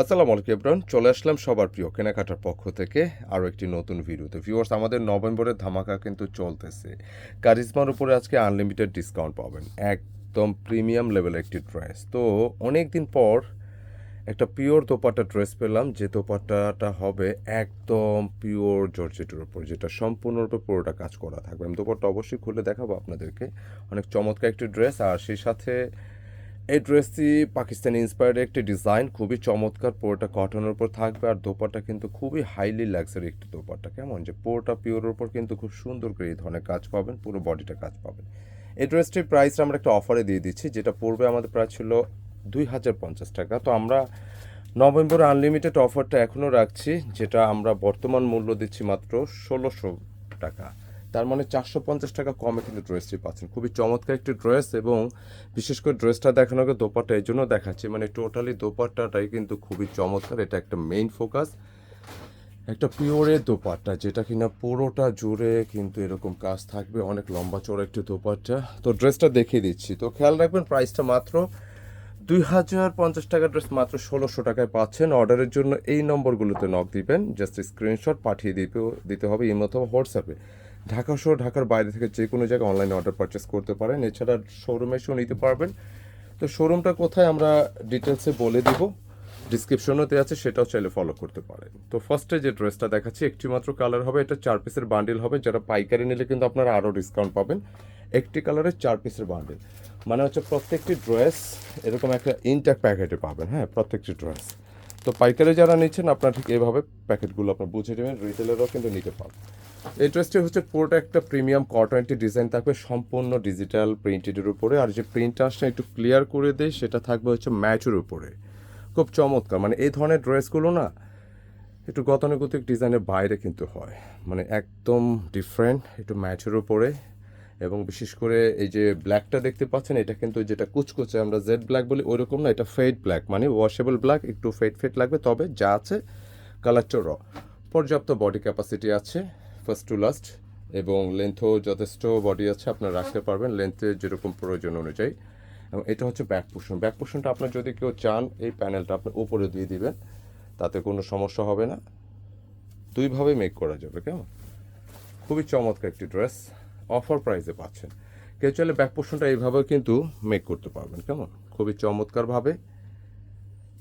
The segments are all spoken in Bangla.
আসসালামু আলাইকুম এব্রান চলে আসলাম সবার প্রিয় কেনাকাটার পক্ষ থেকে আরও একটি নতুন ভিডিওতে। ভিউয়ার্স আমাদের নভেম্বরের ধামাকা কিন্তু চলতেছে। কারিজমার উপরে আজকে আনলিমিটেড ডিসকাউন্ট পাবেন। একদম প্রিমিয়াম লেভেলের একটি ড্রেস তো অনেক দিন পর একটা পিওর দোপাট্টা ড্রেস পেলাম। যে দোপাট্টাটা হবে একদম পিওর জর্জেটের উপর, যেটা সম্পূর্ণরূপে পুরোটা কাজ করা থাকবে। আমি দোপাট্টা অবশ্যই খুলে দেখাবো আপনাদেরকে। অনেক চমৎকার একটি ড্রেস আর সেই সাথে এই ড্রেসটি পাকিস্তানি ইন্সপায়ার্ড একটি ডিজাইন খুবই চমৎকার। পুরোটা কটনের উপর থাকবে আর দোপাটা কিন্তু খুবই হাইলি লাক্সারি একটি দোপাটা কেমন যে পুরোটা পিওরের উপর কিন্তু খুব সুন্দর করে এই ধরনের কাজ পাবেন, পুরো বডিটা কাজ পাবেন। এই ড্রেসটির প্রাইসটা আমরা একটা অফারে দিয়ে দিচ্ছি, যেটা পূর্বে আমাদের প্রায় ছিল দুই হাজার পঞ্চাশ টাকা। তো আমরা নভেম্বর আনলিমিটেড অফারটা এখনও রাখছি, যেটা আমরা বর্তমান মূল্য দিচ্ছি মাত্র ষোলোশো টাকা। তার মানে চারশো পঞ্চাশ টাকা কমে কিন্তু ড্রেসটি পাচ্ছেন। খুবই চমৎকার একটি ড্রেস এবং বিশেষ করে ড্রেসটা দেখানো আগে দোপাট্টা এই জন্য দেখাচ্ছে। মানে টোটালি দোপাট্টাটাই কিন্তু খুবই চমৎকার। এটা একটা মেইন ফোকাস একটা পিওরের দোপাট্টা, যেটা কিনা পুরোটা জুড়ে কিন্তু এরকম কাজ থাকবে। অনেক লম্বা চড়া একটি দোপাট্টা। তো ড্রেসটা দেখিয়ে দিচ্ছি। তো খেয়াল রাখবেন প্রাইসটা মাত্র দুই হাজার পঞ্চাশ টাকা ড্রেস মাত্র ষোলোশো টাকায় পাচ্ছেন। অর্ডারের জন্য এই নম্বরগুলোতে নক দিবেন। জাস্ট স্ক্রিনশট পাঠিয়ে দিতে দিতে হবে ইমো অথবা হোয়াটসঅ্যাপে ঢাকা সহ ঢাকার বাইরে থেকে যে কোনো জায়গায় অনলাইনে অর্ডার পারচেস করতে পারেন। এছাড়া শোরুমে এসেও নিতে পারবেন। তো শোরুমটা কোথায় আমরা ডিটেলসে বলে দিব। ডিসক্রিপশনও দেওয়া আছে, সেটাও চাইলে ফলো করতে পারেন। তো ফার্স্টে যে ড্রেসটা দেখাচ্ছি, একটি মাত্র কালার হবে। এটা চার পিসের বান্ডিল হবে। যারা পাইকারি নিলে কিন্তু আপনারা আরও ডিসকাউন্ট পাবেন। একটি কালারের চার পিসের বান্ডিল মানে হচ্ছে প্রত্যেকটি ড্রেস এরকম একটা ইনট্যাক্ট প্যাকেটে পাবেন। হ্যাঁ প্রত্যেকটি ড্রেস তো পাইকারি যারা নিচ্ছেন, আপনারা ঠিক এভাবে প্যাকেটগুলো আপনার বুঝে নেবেন। রিটেলেরও কিন্তু নিতে পারবেন। এই হচ্ছে পুরোটা একটা প্রিমিয়াম কটনটি ডিজাইন থাকবে, সম্পূর্ণ ডিজিটাল প্রিন্টেডের উপরে। আর যে প্রিন্টটা আসলে একটু ক্লিয়ার করে দেয় সেটা থাকবে হচ্ছে ম্যাচের উপরে। খুব চমৎকার মানে এই ধরনের ড্রেসগুলো না, একটু গতানুগতিক ডিজাইনের বাইরে কিন্তু হয়। মানে একদম ডিফারেন্ট একটু ম্যাচের উপরে। এবং বিশেষ করে এই যে ব্ল্যাকটা দেখতে পাচ্ছেন, এটা কিন্তু যেটা কুচকুচে আমরা জেড ব্ল্যাক বলি, ওইরকম না, এটা ফেড ব্ল্যাক মানে ওয়াশেবল ব্ল্যাক একটু ফেড ফেড লাগবে। তবে যা আছে কালারটা র পর্যাপ্ত বডি ক্যাপাসিটি আছে। ফার্স্ট টু লাস্ট এবং লেন্থও যথেষ্ট বডি আছে, আপনারা রাখতে পারবেন। লেন্থে যেরকম প্রয়োজন অনুযায়ী। এবং এটা হচ্ছে ব্যাক পোষণ ব্যাক পোষণটা আপনার যদি কেউ চান, এই প্যানেলটা আপনি উপরে দিয়ে দিবেন। তাতে কোনো সমস্যা হবে না। দুইভাবে মেক করা যাবে, কেমন? খুবই চমৎকার একটি ড্রেস অফার প্রাইসে পাচ্ছেন। কেউ চাইলে ব্যাক পোর্শনটা এইভাবেও কিন্তু মেক করতে পারবেন, কেমন? খুবই চমৎকারভাবে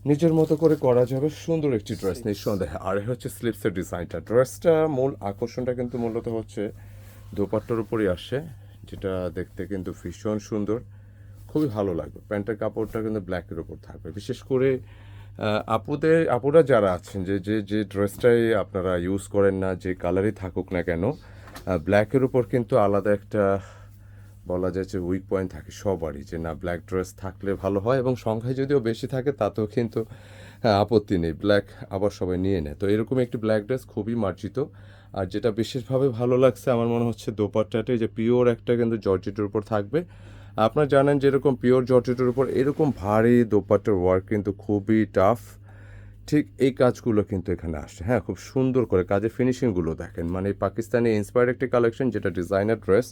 নিজের মতো করে করা যাবে, সুন্দর একটি ড্রেস নিঃসন্দেহে। আর হচ্ছে স্লিপসের ডিজাইনটা ড্রেসটা মূল আকর্ষণটা কিন্তু মূলত হচ্ছে দোপাট্টার উপরই আসে, যেটা দেখতে কিন্তু ভীষণ সুন্দর, খুবই ভালো লাগবে। প্যান্টের কাপড়টা কিন্তু ব্ল্যাকের উপর থাকবে। বিশেষ করে আপুদের, আপুরা যারা আছেন, যে যে যে ড্রেসটাই আপনারা ইউজ করেন না, যে কালারই থাকুক না কেন ব্ল্যাকের উপর কিন্তু আলাদা একটা বলা যায় যে উইক পয়েন্ট থাকে সবারই যে না ব্ল্যাক ড্রেস থাকলে ভালো হয় এবং সংখ্যায় যদিও বেশি থাকে তাতেও কিন্তু হ্যাঁ, আপত্তি নেই। ব্ল্যাক আবার সবাই নিয়ে নেয়। তো এরকম একটি ব্ল্যাক ড্রেস খুবই মার্জিত। আর যেটা বিশেষভাবে ভালো লাগছে আমার মনে হচ্ছে দোপাট্টাটাই যে পিওর একটা কিন্তু জর্জেটের উপর থাকবে। আপনারা জানেন যে এরকম পিওর জর্জেটের উপর এরকম ভারী দোপাট্টার ওয়ার্ক কিন্তু খুবই টাফ ঠিক এই কাজগুলো কিন্তু এখানে আসে হ্যাঁ খুব সুন্দর করে কাজের ফিনিশিংগুলো দেখেন। মানে পাকিস্তানি ইন্সপায়ার্ড একটি কালেকশন যেটা ডিজাইনার ড্রেস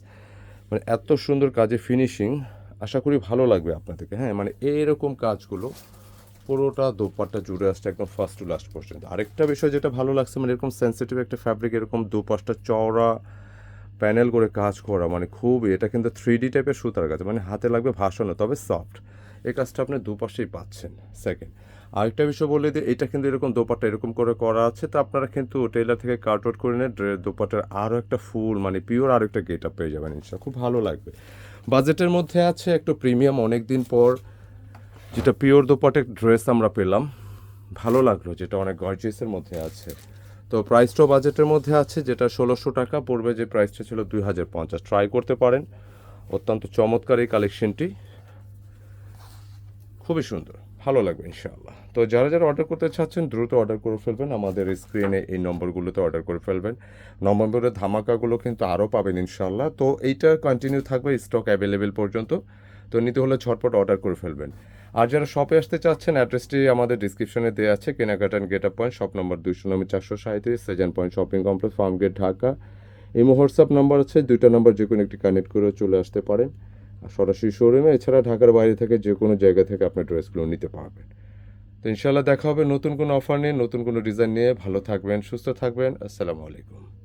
মানে এত সুন্দর কাজে ফিনিশিং আশা করি ভালো লাগবে আপনাদেরকে। হ্যাঁ মানে এইরকম কাজগুলো পুরোটা দোপাট্টা জুড়ে আসছে একদম ফার্স্ট টু লাস্ট পর্যন্ত। আরেকটা বিষয় যেটা ভালো লাগছে মানে এরকম সেন্সিটিভ একটা ফ্যাব্রিক এরকম দুপাশটা চওড়া প্যানেল করে কাজ করা মানে খুবই, এটা কিন্তু থ্রি ডি টাইপের সুতার কাজ মানে হাতে লাগবে ভাসানো তবে সফট এই কাজটা আপনি দুপাশেই পাচ্ছেন। সেকেন্ড আরেকটা বিষয় বলে দিই, এটা কিন্তু এরকম দোপাট্টা এরকম করে করা আছে, তো আপনারা কিন্তু টেলার থেকে কাট আউট করে নিয়ে দোপাট্টার আরও একটা ফুল মানে পিওর আরও একটা গেট আপ পেয়ে যাবেন ইনশাল্লাহ খুব ভালো লাগবে। বাজেটের মধ্যে আছে একটু প্রিমিয়াম অনেক দিন পর যেটা পিওর দোপাটের ড্রেস আমরা পেলাম। ভালো লাগল যেটা অনেক গর্জিয়াসের মধ্যে আছে। তো প্রাইসটাও বাজেটের মধ্যে আছে, যেটা ষোলোশো টাকা, পড়বে যে প্রাইসটা ছিল দুই হাজার পঞ্চাশ। ট্রাই করতে পারেন। অত্যন্ত চমৎকার এই কালেকশনটি খুবই সুন্দর, ভালো লাগবে ইনশাআল্লাহ। তো যারা যারা অর্ডার করতে চাচ্ছেন, দ্রুত অর্ডার করে ফেলবেন, আমাদের স্ক্রিনে এই নম্বরগুলোতে অর্ডার করে ফেলবেন। নম্বরের ধামাকাগুলো কিন্তু আরও পাবেন ইনশাআল্লাহ। তো এইটা কন্টিনিউ থাকবে স্টক অ্যাভেলেবেল পর্যন্ত। তো নিতে হলে ঝটপট অর্ডার করে ফেলবেন। আর যারা শপে আসতে চাচ্ছেন অ্যাড্রেসটি আমাদের ডিসক্রিপশনে দেওয়া আছে। কেনাকাটা গেট আপ পয়েন্ট শপ নম্বর দুইশো নম্বর চারশো সাঁত্রিশ Sezan point shopping complex farm gate Dhaka. এই হোয়াটসঅ্যাপ নাম্বার আছে, দুইটা নাম্বার যে কোনো একটি কানেক্ট করে চলে আসতে পারেন। সরাসরি শোরুমে এছাড়া ঢাকার বাইরে থেকে যে কোনো জায়গা থেকে আপনার ড্রেসগুলো নিতে পারবেন। তো ইনশাল্লাহ দেখা হবে নতুন কোনো অফার নিয়ে, নতুন কোনো ডিজাইন নিয়ে। ভালো থাকবেন, সুস্থ থাকবেন। আসসালামু আলাইকুম।